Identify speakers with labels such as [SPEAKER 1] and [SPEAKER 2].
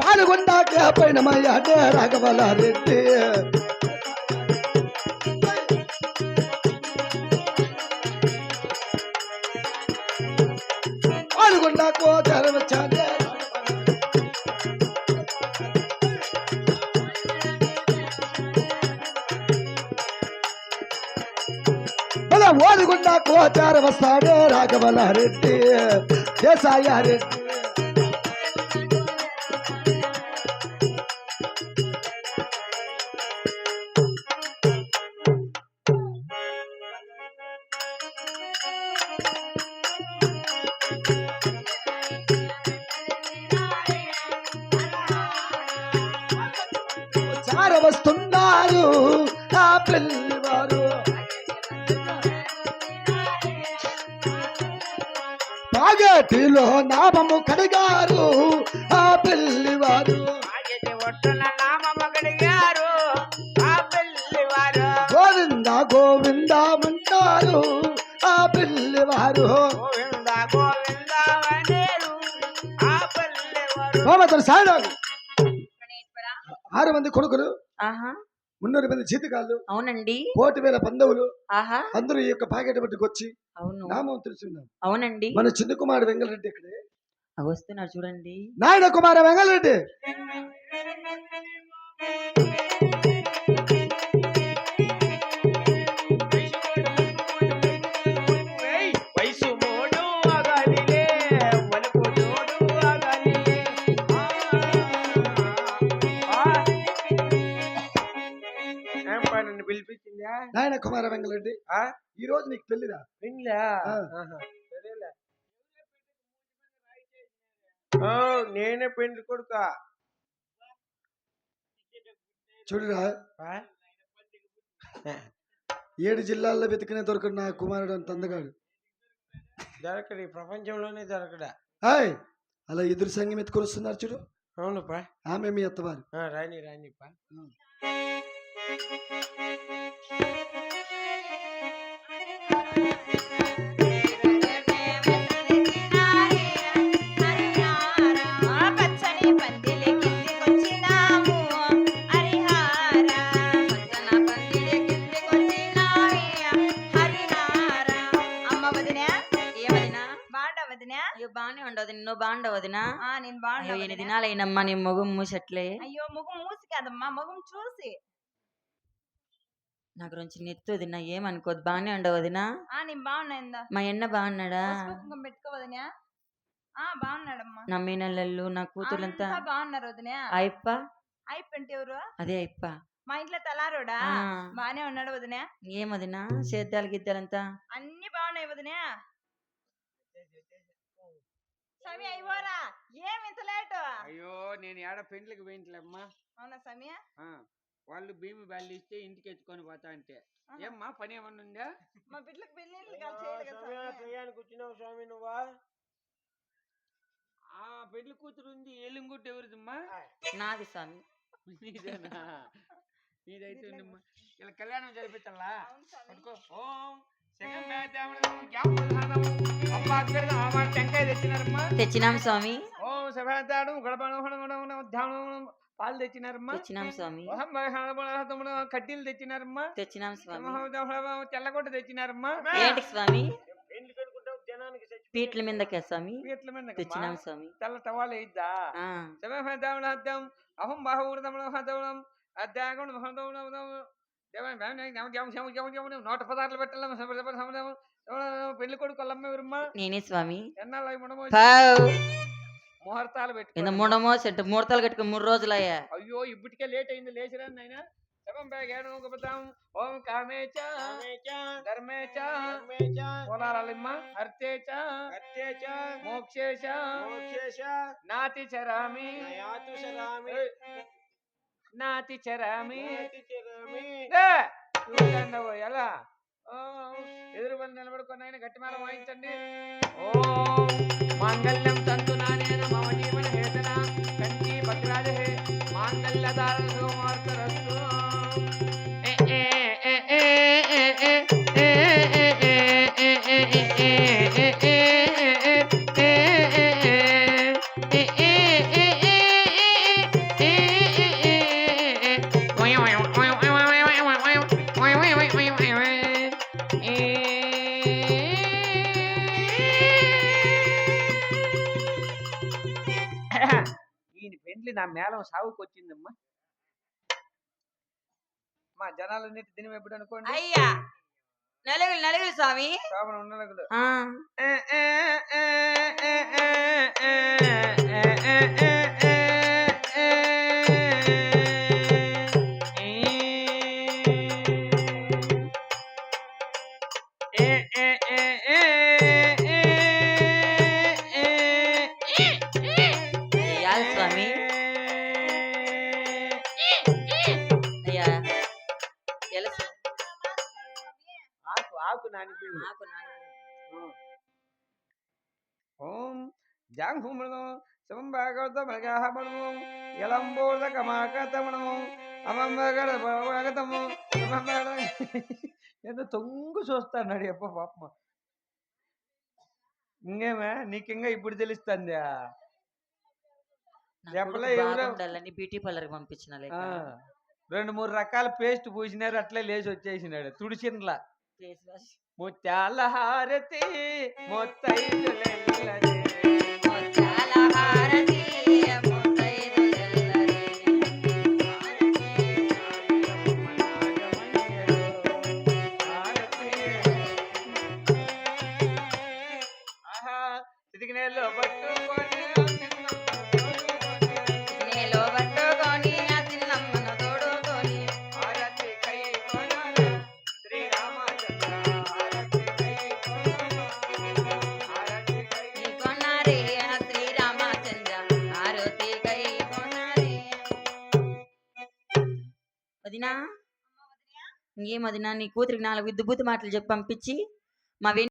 [SPEAKER 1] పాల్గొండా పైనమయ్యా రాఘవల రెడ్డి పాల్గొండా కోచారు వచ్చాడే ఓదిగుండ కోచార వస్తాడే రాఘవల రెడ్డి. దేశాయ రెడ్డి వస్తున్నారు నా పిల్లివారు నాగటిలో నామము కడిగారు. ఆ
[SPEAKER 2] పెళ్ళివారు ఆ పెళ్ళివారు
[SPEAKER 1] గోవింద
[SPEAKER 2] గోవింద అంటారు ఆ పెళ్ళివారు
[SPEAKER 1] గోవింద గోవింద ఆరు మంది కొడుకులు. మున్నూరు మంది జీతకాళ్ళు
[SPEAKER 3] అవునండి.
[SPEAKER 1] కోటి వేల పందవులు
[SPEAKER 3] ఆహా.
[SPEAKER 1] అందరూ ఈ యొక్క పాకెట్ పట్టుకు వచ్చి
[SPEAKER 3] అవును.
[SPEAKER 1] నామం తెలుసుకున్నాం.
[SPEAKER 3] అవునండి.
[SPEAKER 1] మన చిన్న కుమారుడు వెంగళరెడ్డి ఇక్కడే
[SPEAKER 3] వస్తున్నారు చూడండి.
[SPEAKER 1] నాయన కుమార వెంగళరెడ్డి. నాయన కుమార వెంగళరెడ్డి
[SPEAKER 2] ఆ?
[SPEAKER 1] ఈ రోజు నీకు పెళ్ళిరా
[SPEAKER 2] పెళ్ళా? ఓ నేనే పెళ్ళి కొడుక.
[SPEAKER 1] చూడురా. ఏడు జిల్లాల్లో వెతికిన దొరకడు నా కుమారుడు అంత అందగాడు.
[SPEAKER 2] దొరకడు ఈ ప్రపంచంలోనే దొరకడా?
[SPEAKER 1] హాయ్ అలా ఎదురు సంగం ఎత్తుకొని వస్తున్నారు చూడు.
[SPEAKER 2] అవును పా
[SPEAKER 1] ఆమె మీ అత్తవారు.
[SPEAKER 2] ఆ, రాని రాని
[SPEAKER 3] బానే ఉండదు నువ్వు
[SPEAKER 4] బాగుండవదినా నేను బాగుండవు
[SPEAKER 3] ఎన్ని దినాలైనమ్మా నీ ముఖం మూసట్లే?
[SPEAKER 4] అయ్యో ముఖం మూసి కాదమ్మా ముఖం చూసి.
[SPEAKER 3] నా గురించి నెత్తు వదినా ఏమనుకోదు బాగానే ఉండవు వదినా.
[SPEAKER 4] ఆ నేను బాగున్నాయిందా
[SPEAKER 3] మా ఎన్న బాగున్నాడా?
[SPEAKER 4] కుంకుమ పెట్టుకో వదినా. ఆ బాగున్నాడమ్మా.
[SPEAKER 3] నా మీనల్లలు నా కూతుర్లంతా
[SPEAKER 4] అంతా బాగున్నారు వదినా.
[SPEAKER 3] అయ్యప్ప?
[SPEAKER 4] అయిపోయింటే ఎవరు?
[SPEAKER 3] అదే అయ్యప్ప.
[SPEAKER 4] మా ఇంట్లో తలారోడా?
[SPEAKER 3] ఆ.
[SPEAKER 4] బానే ఉన్నాడు వదినా.
[SPEAKER 3] ఏం వదినా? సేద్యాలు గిద్దాలంతా
[SPEAKER 4] అన్ని బాగున్నాయి వదినా. సమీ అయ్యోరా ఏం ఇంత లేటు?
[SPEAKER 2] అయ్యో నేను ఏడ పెండ్లకి పోయింట్లేమ్మా?
[SPEAKER 4] అవునా సమీ
[SPEAKER 2] ఆ, వాళ్ళు భీమి బ్యాళ్ళు ఇస్తే ఇంటికి ఎత్తుకొని పోతా అంటే. ఏమ్మా పని ఏమన్నా ఉందా
[SPEAKER 4] మా బిడ్డలకు సమీ.
[SPEAKER 2] కూర్చున్నావు స్వామి. నువ్వా? ఆ పెళ్ళి కూతురు ఉంది ఏలుంగుట్టు ఎవరిదమ్మా?
[SPEAKER 3] నాది స్వామి.
[SPEAKER 2] నీదేనా? నీదైతే ఉందమ్మా. ఇలా కళ్యాణం జరిపించాలా. పట్టుకో. ఓం
[SPEAKER 3] తెచ్చినాం స్వామి.
[SPEAKER 2] ఓం సభాతాడు గడపడం పాలు తెచ్చినారమ్మా?
[SPEAKER 3] తెచ్చినాం స్వామి.
[SPEAKER 2] కడ్డీలు తెచ్చినారమ్మా?
[SPEAKER 3] తెచ్చినాం స్వామి.
[SPEAKER 2] తెల్లగొట్ట తెచ్చినారమ్మా?
[SPEAKER 3] ఏంటి స్వామి?
[SPEAKER 2] పెళ్ళి కడుకుంటావు జనానికి
[SPEAKER 3] పీట్ల మీదకే స్వామి.
[SPEAKER 2] పీట్ల మీద
[SPEAKER 3] తెచ్చినాం స్వామి.
[SPEAKER 2] తెల్ల
[SPEAKER 3] ఆ.
[SPEAKER 2] శమహదావణ హద్దాం అహం బాహూడదమణ హదవణం అద్దాగం హదవణం నూట పదార్లు పెట్టాలి పెళ్ళి కొడుకు
[SPEAKER 3] నేనే స్వామి.
[SPEAKER 2] ఎన్నాళ్ళు ముహూర్తాలు పెట్టుకో ఇంత
[SPEAKER 3] మూడమో చెట్టు ముహర్తాలు కట్టుకుని మూడు రోజులు
[SPEAKER 2] అయ్యా అయ్యో ఇబ్బటికే లేట్ అయింది లేచిరా నాయన. శవం బేగాను గుబతాం ఓం కామేచ. ధర్మేచ. కులాలమ్మ అర్థేచ అర్థేచ మోక్షేచ మోక్షేచ నాతి చరామి. నాతి చరామి. నాతి చరామి. నాతి చరామి. చూడండి ఎలా? ఎదురు బండి నిలబడుకున్నాయని గట్టిమేళ వాయించండి. ఓ మంగళ ఇడ్లీ నా మేళం సాగుకు వచ్చిందమ్మా మా జనాలన్నిటి దినం ఎప్పుడు అనుకోండి
[SPEAKER 3] అయ్యా నలుగురు నలుగురు స్వామి
[SPEAKER 2] శోభన ఉండలగులు
[SPEAKER 3] ఆ,
[SPEAKER 2] నానిపోయింది తొంగు చూస్తాడు ఎప్ప పాపమ. ఇంకేమే? నీకింగా ఇప్పుడు తెలుస్తుందా?
[SPEAKER 3] బ్యూటీ పార్లర్ పంపించిన
[SPEAKER 2] రెండు మూడు రకాల పేస్ట్ పూసినారు అట్లే లేచి వచ్చేసినాడు. తుడిచిన్లా. ముత్యాల హారతి మొత్తైదులెల్లరే.
[SPEAKER 3] ముత్యాల హారతి.
[SPEAKER 2] చితికినేలో
[SPEAKER 3] వదినా? ఇంకేం వదినా? నీ కూతురికి నాలుగు విద్దుబూతి మాటలు చెప్పి పంపించి. మా